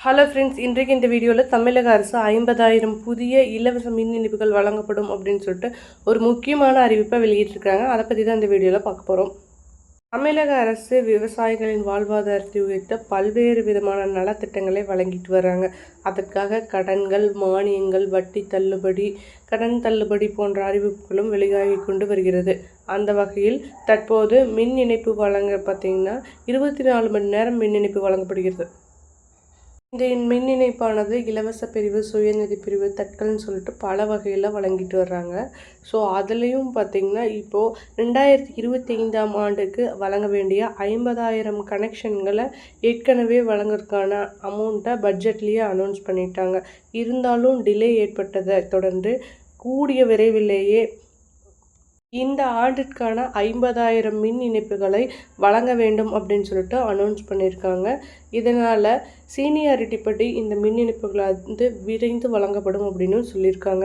Hello friends இன்றைக்கு இந்த வீடியோவில் தமிழக அரசு ஐம்பதாயிரம் புதிய இலவச மின் இணைப்புகள் வழங்கப்படும் அப்படின்னு சொல்லிட்டு ஒரு முக்கியமான அறிவிப்பை வெளியிட்டிருக்காங்க. அதை பற்றி தான் இந்த வீடியோவில் பார்க்க போகிறோம் தமிழக அரசு விவசாயிகளின் வாழ்வாதாரத்தை உயர்த்த பல்வேறு விதமான நலத்திட்டங்களை வழங்கிட்டு வர்றாங்க அதற்காக கடன்கள் மானியங்கள் வட்டி தள்ளுபடி கடன் தள்ளுபடி போன்ற அறிவிப்புகளும் வெளியாகி கொண்டு வருகிறது. அந்த வகையில் தற்போது மின் இணைப்பு வழங்க பார்த்தீங்கன்னா இருபத்தி நாலு மணி நேரம் மின் இணைப்பு வழங்கப்படுகிறது. இந்த மின் இணைப்பானது இலவச பிரிவு சுயநிதி பிரிவு தட்கல்னு சொல்லிட்டு பல வகையில் வழங்கிட்டு வர்றாங்க. ஸோ அதுலேயும் பார்த்திங்கன்னா இப்போது ரெண்டாயிரத்தி இருபத்தி ஐந்தாம் ஆண்டுக்கு வழங்க வேண்டிய ஐம்பதாயிரம் கனெக்ஷன்களை ஏற்கனவே வழங்குறதுக்கான அமௌண்ட்டை பட்ஜெட்லேயே அனௌன்ஸ் பண்ணிட்டாங்க. இருந்தாலும் டிலே ஏற்பட்டதை தொடர்ந்து கூடிய விரைவிலேயே இந்த ஆண்டிற்கான ஐம்பதாயிரம் மின் இணைப்புகளை வழங்க வேண்டும் அப்படின்னு சொல்லிட்டு அனௌன்ஸ் பண்ணியிருக்காங்க. இதனால் சீனியாரிட்டி படி இந்த மின் இணைப்புகளை வந்து விரைந்து வழங்கப்படும் அப்படின்னு சொல்லியிருக்காங்க.